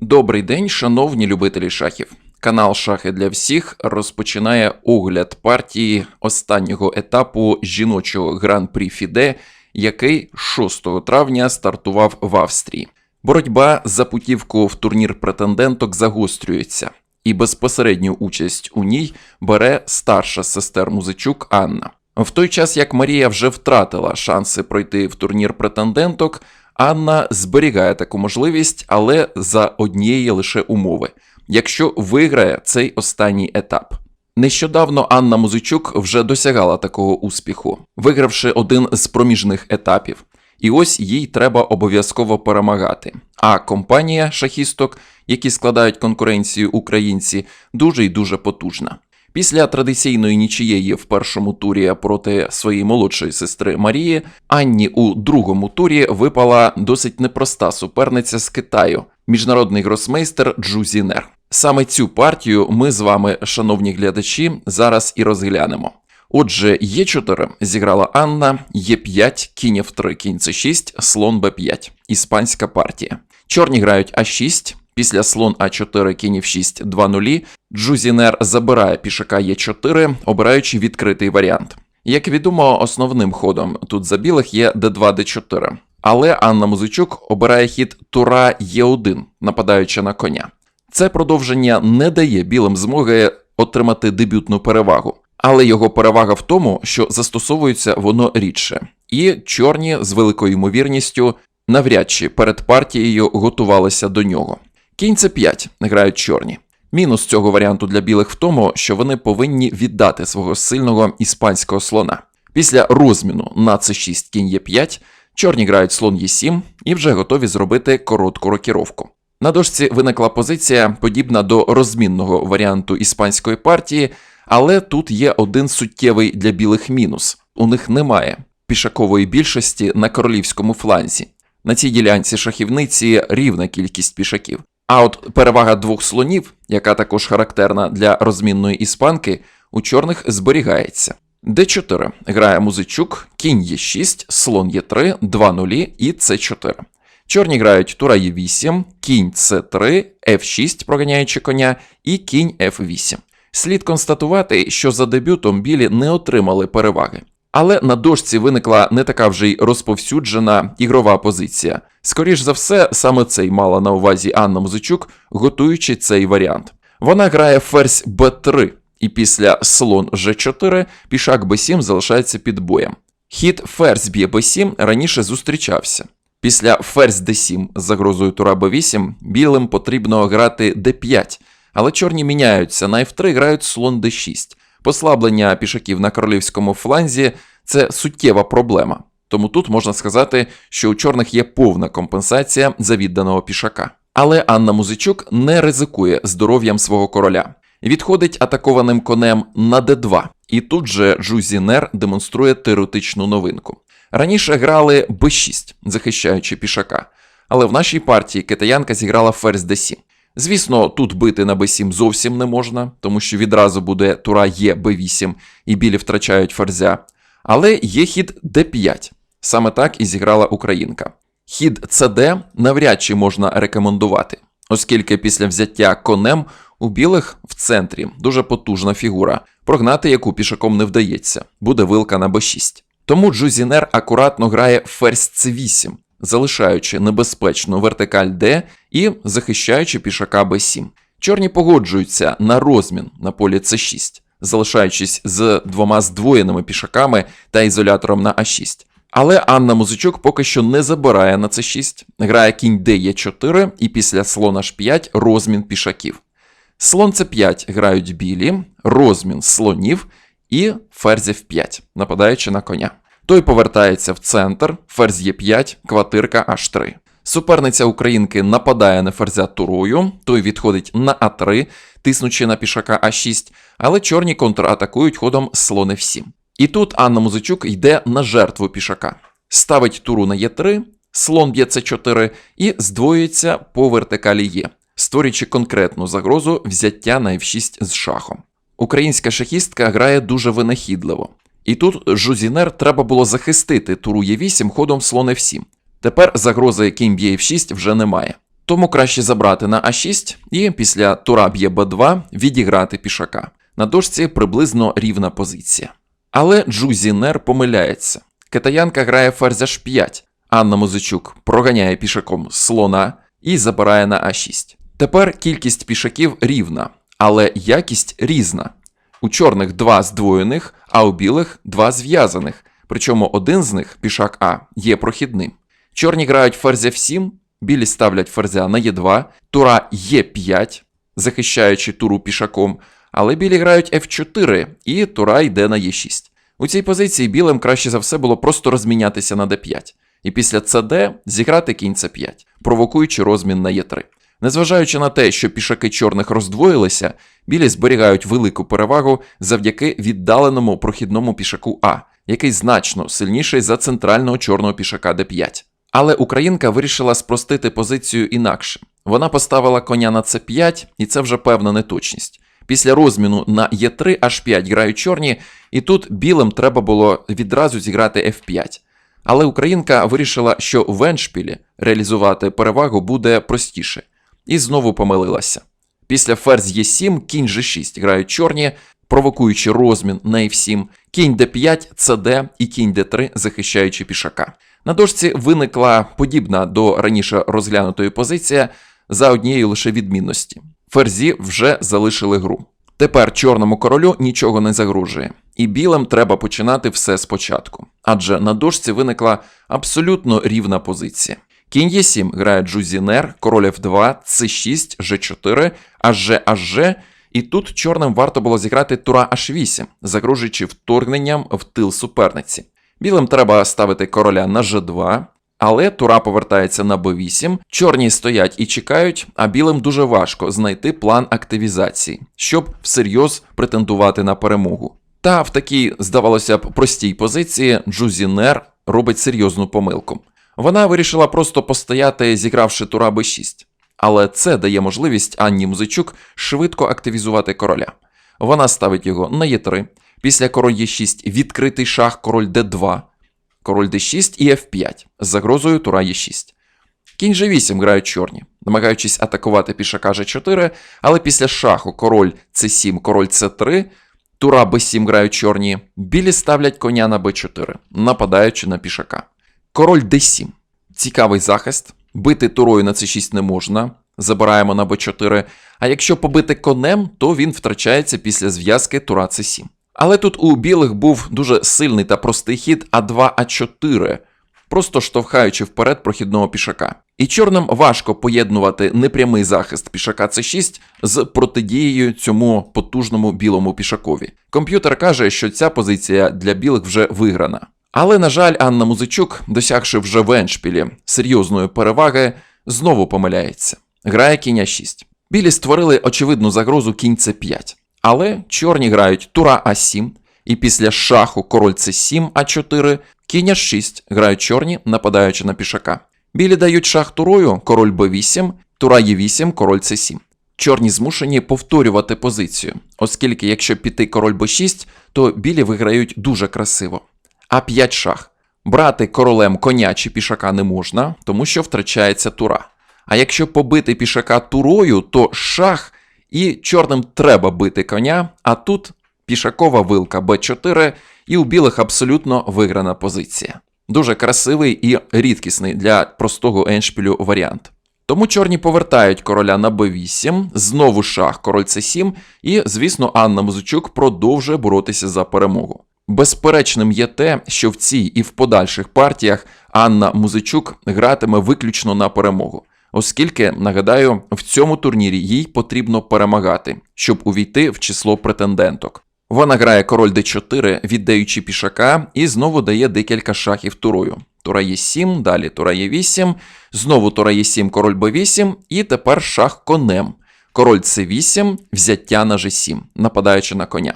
Добрий день, шановні любителі шахів. Канал Шахи для всіх розпочинає огляд партії останнього етапу жіночого гран-прі Фіде, який 6 травня стартував в Австрії. Боротьба за путівку в турнір претенденток загострюється, і безпосередню участь у ній бере старша сестер Музичук Анна. В той час як Марія вже втратила шанси пройти в турнір претенденток, Анна зберігає таку можливість, але за однієї лише умови, якщо виграє цей останній етап. Нещодавно Анна Музичук вже досягала такого успіху, вигравши один з проміжних етапів. І ось їй треба обов'язково перемагати. А компанія шахісток, які складають конкуренцію українці, дуже й дуже потужна. Після традиційної нічиєї в першому турі проти своєї молодшої сестри Марії, Анні у другому турі випала досить непроста суперниця з Китаю, міжнародний гросмейстер Джузінер. Саме цю партію ми з вами, шановні глядачі, зараз і розглянемо. Отже, Е4 зіграла Анна, Е5, кінь F3, кінь С6, слон Б5. Іспанська партія. Чорні грають А6, після слон А4, кінь F6, 2 нулі. Джузінер забирає пішака Е4, обираючи відкритий варіант. Як відомо, основним ходом тут за білих є Д2, Д4. Але Анна Музичук обирає хід Тура Е1, нападаючи на коня. Це продовження не дає білим змоги отримати дебютну перевагу. Але його перевага в тому, що застосовується воно рідше, і чорні з великою ймовірністю навряд чи перед партією готувалися до нього. Кінь це 5 грають чорні. Мінус цього варіанту для білих в тому, що вони повинні віддати свого сильного іспанського слона. Після розміну на c6 кінь є 5 чорні грають слон Е7 і вже готові зробити коротку рокіровку. На дошці виникла позиція, подібна до розмінного варіанту іспанської партії, але тут є один суттєвий для білих мінус: у них немає пішакової більшості на королівському фланзі. На цій ділянці шахівниці рівна кількість пішаків. А от перевага двох слонів, яка також характерна для розмінної іспанки, у чорних зберігається. Д4 грає музичук, кінь Е6, слон Е3, 2 нулі і С4. Чорні грають тура Е8, кінь С3, F6, проганяючи коня, і кінь F8. Слід констатувати, що за дебютом білі не отримали переваги. Але на дошці виникла не така вже й розповсюджена ігрова позиція. Скоріш за все, саме це й мала на увазі Анна Музичук, готуючи цей варіант. Вона грає ферзь Б3, і після слон Ж4 пішак Б7 залишається під боєм. Хід ферзь б'є Б7 раніше зустрічався. Після ферзь d7 з загрозою тура b8 білим потрібно грати d5, але чорні міняються, на f3 грають слон d6. Послаблення пішаків на королівському фланзі це суттєва проблема. Тому тут можна сказати, що у чорних є повна компенсація за відданого пішака. Але Анна Музичук не ризикує здоров'ям свого короля. Відходить атакованим конем на d2, і тут же Джузінер демонструє теоретичну новинку. Раніше грали b6, захищаючи пішака, але в нашій партії китаянка зіграла ферзь d7. Звісно, тут бити на b7 зовсім не можна, тому що відразу буде тура є b8 і білі втрачають ферзя. Але є хід d5. Саме так і зіграла українка. Хід cd навряд чи можна рекомендувати, оскільки після взяття конем у білих в центрі дуже потужна фігура, прогнати яку пішаком не вдається, буде вилка на b6. Тому Джузінер акуратно грає ферзь c8, залишаючи небезпечну вертикаль D і захищаючи пішака b7. Чорні погоджуються на розмін на полі c6, залишаючись з двома здвоєними пішаками та ізолятором на а6. Але Анна Музичук поки що не забирає на c6, грає кінь d4 і після слона h5 розмін пішаків. Слон c5 грають білі, розмін слонів і ферзь f5, нападаючи на коня. Той повертається в центр, ферзь Е5, квартирка H3. Суперниця українки нападає на ферзя турою, той відходить на А3, тиснучи на пішака А6, але чорні контратакують ходом слон F7. І тут Анна Музичук йде на жертву пішака, ставить туру на Е3, слон б'є С4 і здвоюється по вертикалі Е, створюючи конкретну загрозу взяття на F6 з шахом. Українська шахістка грає дуже винахідливо. І тут Жузінер треба було захистити туру Е8 ходом слон F7. Тепер загрози кінь б'є F6 вже немає. Тому краще забрати на А6 і після тура б'є Б2 відіграти пішака. На дошці приблизно рівна позиція. Але Джузінер помиляється. Китаянка грає ферзь H5. Анна Музичук проганяє пішаком слона і забирає на А6. Тепер кількість пішаків рівна, але якість різна. У чорних два здвоєних, а у білих два зв'язаних. Причому один з них, пішак А, є прохідним. Чорні грають ферзь F7, білі ставлять ферзя на Е2, тура Е5, захищаючи туру пішаком, але білі грають F4 і тура йде на Е6. У цій позиції білим краще за все було просто розмінятися на d5, і після cd зіграти кінь c5, провокуючи розмін на e3. Незважаючи на те, що пішаки чорних роздвоїлися, білі зберігають велику перевагу завдяки віддаленому прохідному пішаку А, який значно сильніший за центрального чорного пішака d5. Але українка вирішила спростити позицію інакше. Вона поставила коня на c5, і це вже певна неточність. Після розміну на Е3 H5 грають чорні, і тут білим треба було відразу зіграти F5. Але українка вирішила, що в еншпілі реалізувати перевагу буде простіше. І знову помилилася. Після ферзь Е7, кінь G6 грають чорні, провокуючи розмін на F7, кінь D5, CD і кінь D3, захищаючи пішака. На дошці виникла подібна до раніше розглянутої позиція за однією лише відмінності. Ферзі вже залишили гру. Тепер чорному королю нічого не загрожує, і білим треба починати все спочатку. Адже на дошці виникла абсолютно рівна позиція. Кінь Е7 грає Джузінер, король F2, С6, Ж4, АЖ, АЖ, і тут чорним варто було зіграти тура H8, загрожуючи вторгненням в тил суперниці. Білим треба ставити короля на Ж2, але тура повертається на Б8, чорні стоять і чекають, а білим дуже важко знайти план активізації, щоб всерйоз претендувати на перемогу. Та в такій, здавалося б, простій позиції Джузінер робить серйозну помилку. Вона вирішила просто постояти, зігравши тура Б6. Але це дає можливість Анні Музичук швидко активізувати короля. Вона ставить його на Е3, після король Е6 відкритий шах король Д2, король d6 і f5 з загрозою тура e6. Кінь g8 грають чорні, намагаючись атакувати пішака g4, але після шаху король c7, король c3, тура b7 грають чорні, білі ставлять коня на b4, нападаючи на пішака. Король d7. Цікавий захист. Бити турою на c6 не можна. Забираємо на b4. А якщо побити конем, то він втрачається після зв'язки тура c7. Але тут у білих був дуже сильний та простий хід А2А4, просто штовхаючи вперед прохідного пішака. І чорним важко поєднувати непрямий захист пішака С6 з протидією цьому потужному білому пішакові. Комп'ютер каже, що ця позиція для білих вже виграна. Але, на жаль, Анна Музичук, досягши вже в еншпілі серйозної переваги, знову помиляється. Грає кінь 6. Білі створили очевидну загрозу кінь С5. Але чорні грають тура А7, і після шаху король С7 А4, кінь H6 грають чорні, нападаючи на пішака. Білі дають шах турою, король Б8, тура Е8, король С7. Чорні змушені повторювати позицію, оскільки якщо піти король Б6, то білі виграють дуже красиво. А5 шах. Брати королем коня чи пішака не можна, тому що втрачається тура. А якщо побити пішака турою, то шах і чорним треба бити коня, а тут пішакова вилка Б4, і у білих абсолютно виграна позиція. Дуже красивий і рідкісний для простого еншпілю варіант. Тому чорні повертають короля на Б8, знову шах, король С7, і, звісно, Анна Музичук продовжує боротися за перемогу. Безперечним є те, що в цій і в подальших партіях Анна Музичук гратиме виключно на перемогу оскільки, нагадаю, в цьому турнірі їй потрібно перемагати, щоб увійти в число претенденток. Вона грає король d4, віддаючи пішака, і знову дає декілька шахів турою. Тура Е7, далі тура Е8, знову тура Е7, король Б8, і тепер шах конем. Король С8, взяття на G7, нападаючи на коня.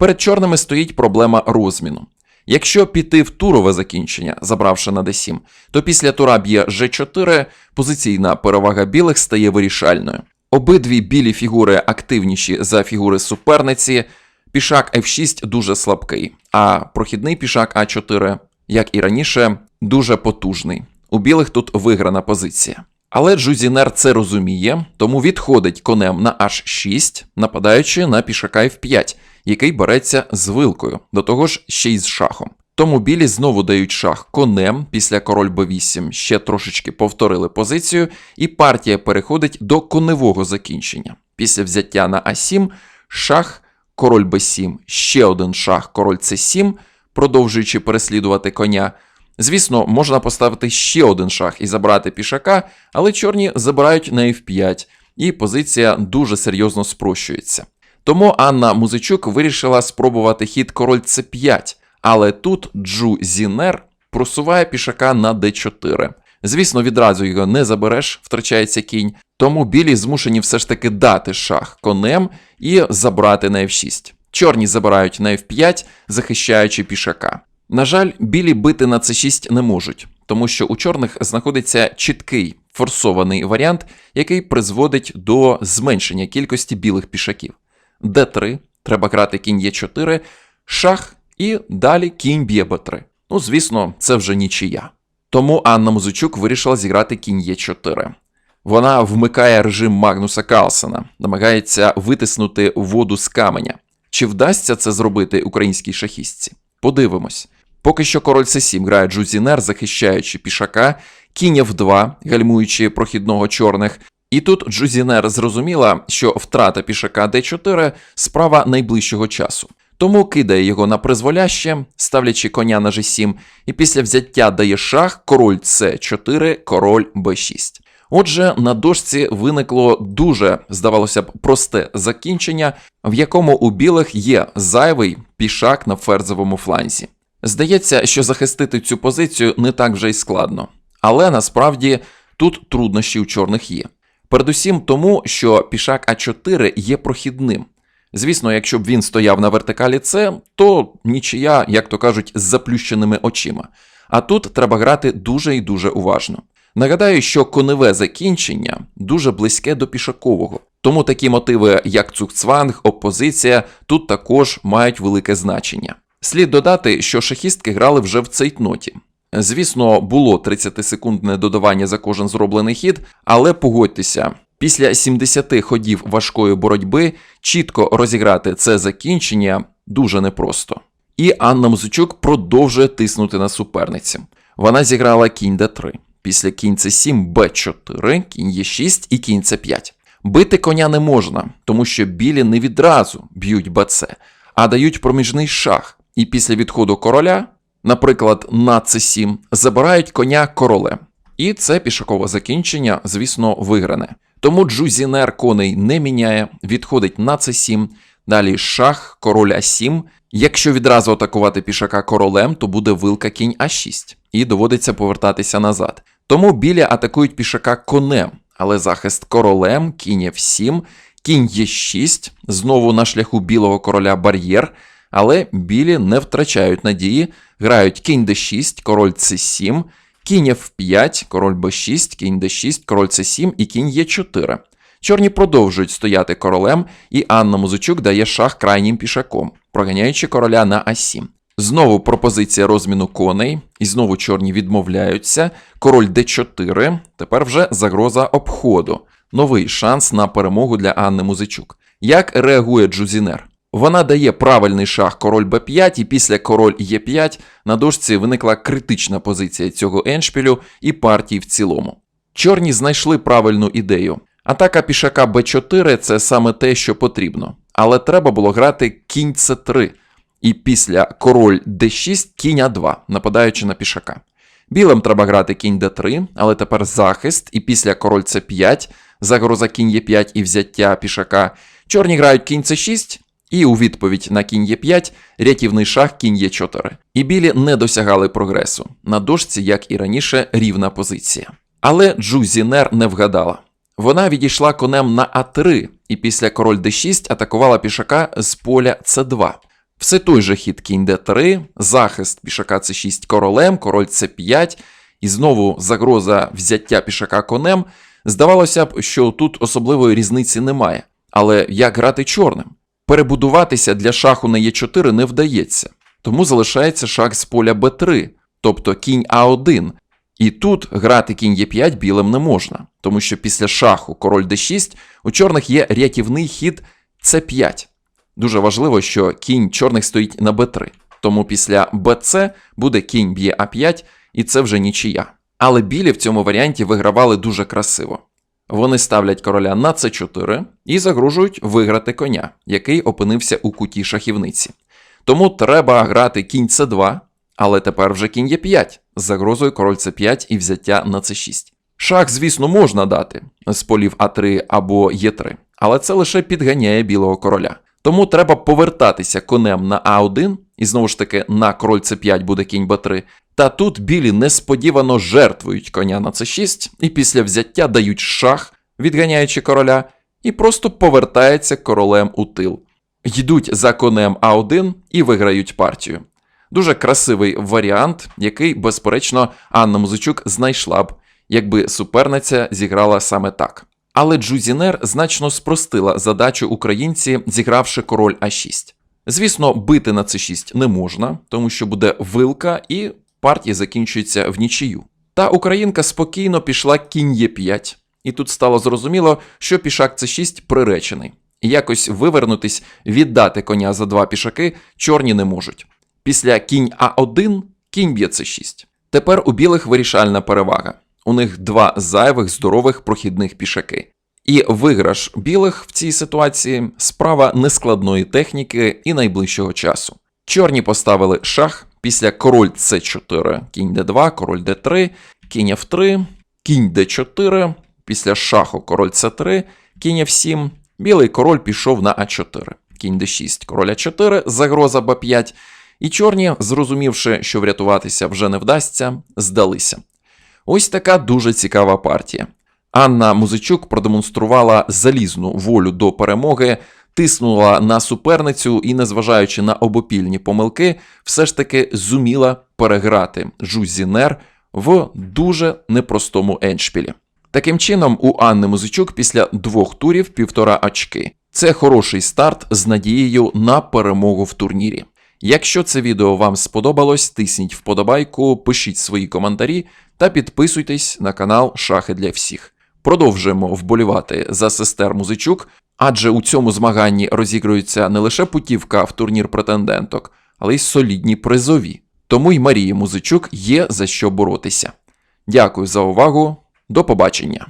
Перед чорними стоїть проблема розміну. Якщо піти в турове закінчення, забравши на d7, то після тура б'є g4, позиційна перевага білих стає вирішальною. Обидві білі фігури активніші за фігури суперниці. Пішак F6 дуже слабкий, а прохідний пішак А4, як і раніше, дуже потужний. У білих тут виграна позиція. Але Джузінер це розуміє, тому відходить конем на H6, нападаючи на пішака F5, який береться з вилкою, до того ж ще й з шахом. Тому білі знову дають шах конем після король b8, ще трошечки повторили позицію, і партія переходить до коневого закінчення. Після взяття на А7, шах, король b7, ще один шах, король c7, продовжуючи переслідувати коня. Звісно, можна поставити ще один шах і забрати пішака, але чорні забирають на f5, і позиція дуже серйозно спрощується. Тому Анна Музичук вирішила спробувати хід король c5, але тут Джу Зінер просуває пішака на d4. Звісно, відразу його не забереш, втрачається кінь, тому білі змушені все ж таки дати шах конем і забрати на f6. Чорні забирають на f5, захищаючи пішака. На жаль, білі бити на c6 не можуть, тому що у чорних знаходиться чіткий форсований варіант, який призводить до зменшення кількості білих пішаків. D3, треба грати кінь e4, шах і далі кінь б'є b3. Ну, звісно, це вже нічия. Тому Анна Музичук вирішила зіграти кінь Е4. Вона вмикає режим Магнуса Карлсена, намагається витиснути воду з каменя. Чи вдасться це зробити українській шахістці? Подивимось. Поки що король С7 грає Джузінер, захищаючи пішака, кінь F2, гальмуючи прохідного чорних. І тут Джузінер зрозуміла, що втрата пішака d4 справа найближчого часу. Тому кидає його на призволяще, ставлячи коня на g7, і після взяття дає шах, король c4, король b6. Отже, на дошці виникло дуже, здавалося б, просте закінчення, в якому у білих є зайвий пішак на ферзовому фланзі. Здається, що захистити цю позицію не так вже й складно, але насправді тут труднощі у чорних є. Передусім тому, що пішак А4 є прохідним. Звісно, якщо б він стояв на вертикалі С, то нічия, як то кажуть, з заплющеними очима. А тут треба грати дуже і дуже уважно. Нагадаю, що коневе закінчення дуже близьке до пішакового, тому такі мотиви, як цукцванг, опозиція, тут також мають велике значення. Слід додати, що шахістки грали вже в цейтноті. Звісно, було 30-секундне додавання за кожен зроблений хід, але погодьтеся, після 70 ходів важкої боротьби чітко розіграти це закінчення дуже непросто. І Анна Музичук продовжує тиснути на суперниці. Вона зіграла кінь d3. Після кінь c7, b4, кінь e6 і кінь c5. Бити коня не можна, тому що білі не відразу б'ють бц, а дають проміжний шах. І після відходу короля, наприклад, на c7, забирають коня королем. І це пішакове закінчення, звісно, вигране. Тому Джузінер коней не міняє, відходить на c7, далі шах, король а7. Якщо відразу атакувати пішака королем, то буде вилка кінь а6, і доводиться повертатися назад. Тому білі атакують пішака конем, але захист королем, кінь f7, кінь е6, знову на шляху білого короля бар'єр, але білі не втрачають надії, грають кінь d6, король c7, кінь f5, король b6, кінь d6, король c7 і кінь e4. Чорні продовжують стояти королем, і Анна Музичук дає шах крайнім пішаком, проганяючи короля на а7. Знову пропозиція розміну коней, і знову чорні відмовляються. Король d4, тепер вже загроза обходу. Новий шанс на перемогу для Анни Музичук. Як реагує Джузінер? Вона дає правильний шах король b5, і після король e5 на дошці виникла критична позиція цього еншпілю і партії в цілому. Чорні знайшли правильну ідею. Атака пішака b4 це саме те, що потрібно. Але треба було грати кінь c3. І після король d6 кінь а2, нападаючи на пішака. Білим треба грати кінь d3, але тепер захист, і після король c5, загроза кінь e5 і взяття пішака. Чорні грають кінь c6, і у відповідь на кінь е5 рятівний шах кінь е4. І білі не досягали прогресу. На дошці, як і раніше, рівна позиція. Але Джузінер не вгадала. Вона відійшла конем на А3, і після король d6 атакувала пішака з поля С2. Все той же хід кінь d3, захист пішака c6 королем, король c5, і знову загроза взяття пішака конем. Здавалося б, що тут особливої різниці немає. Але як грати чорним? Перебудуватися для шаху на Е4 не вдається, тому залишається шах з поля Б3, тобто кінь А1. І тут грати кінь Е5 білим не можна, тому що після шаху король d6 у чорних є рятівний хід c5. Дуже важливо, що кінь чорних стоїть на b3. Тому після bc буде кінь б'є а5, і це вже нічия. Але білі в цьому варіанті вигравали дуже красиво. Вони ставлять короля на c4 і загрожують виграти коня, який опинився у куті шахівниці. Тому треба грати кінь c2, але тепер вже кінь Е5 з загрозою король c5 і взяття на c6. Шах, звісно, можна дати з полів А3 або Е3, але це лише підганяє білого короля. Тому треба повертатися конем на А1, і знову ж таки на король c5 буде кінь Б3. Та тут білі несподівано жертвують коня на c6 і після взяття дають шах, відганяючи короля, і просто повертається королем у тил. Йдуть за конем А1 і виграють партію. Дуже красивий варіант, який, безперечно, Анна Музичук знайшла б, якби суперниця зіграла саме так. Але Джузінер значно спростила задачу українці, зігравши король А6. Звісно, бити на С6 не можна, тому що буде вилка і партія закінчується в нічию. Та українка спокійно пішла кінь Е5, і тут стало зрозуміло, що пішак С6 приречений. І якось вивернутись, віддати коня за два пішаки чорні не можуть. Після кінь А1 кінь б'є С6. Тепер у білих вирішальна перевага. У них два зайвих здорових прохідних пішаки. І виграш білих в цій ситуації справа нескладної техніки і найближчого часу. Чорні поставили шах після король С4, кінь Д2, король Д3, кінь Ф3, кінь Д4, після шаху король С3, кінь F7, білий король пішов на А4, кінь Д6, король А4, загроза Б5, і чорні, зрозумівши, що врятуватися вже не вдасться, здалися. Ось така дуже цікава партія. Анна Музичук продемонструвала залізну волю до перемоги, тиснула на суперницю і, незважаючи на обопільні помилки, все ж таки зуміла переграти Жузінер в дуже непростому еншпілі. Таким чином, у Анни Музичук після двох турів півтора очки. Це хороший старт з надією на перемогу в турнірі. Якщо це відео вам сподобалось, тисніть вподобайку, пишіть свої коментарі та підписуйтесь на канал Шахи для всіх. Продовжуємо вболівати за сестер Музичук, адже у цьому змаганні розігрується не лише путівка в турнір претенденток, але й солідні призові. Тому й Марії Музичук є за що боротися. Дякую за увагу, до побачення!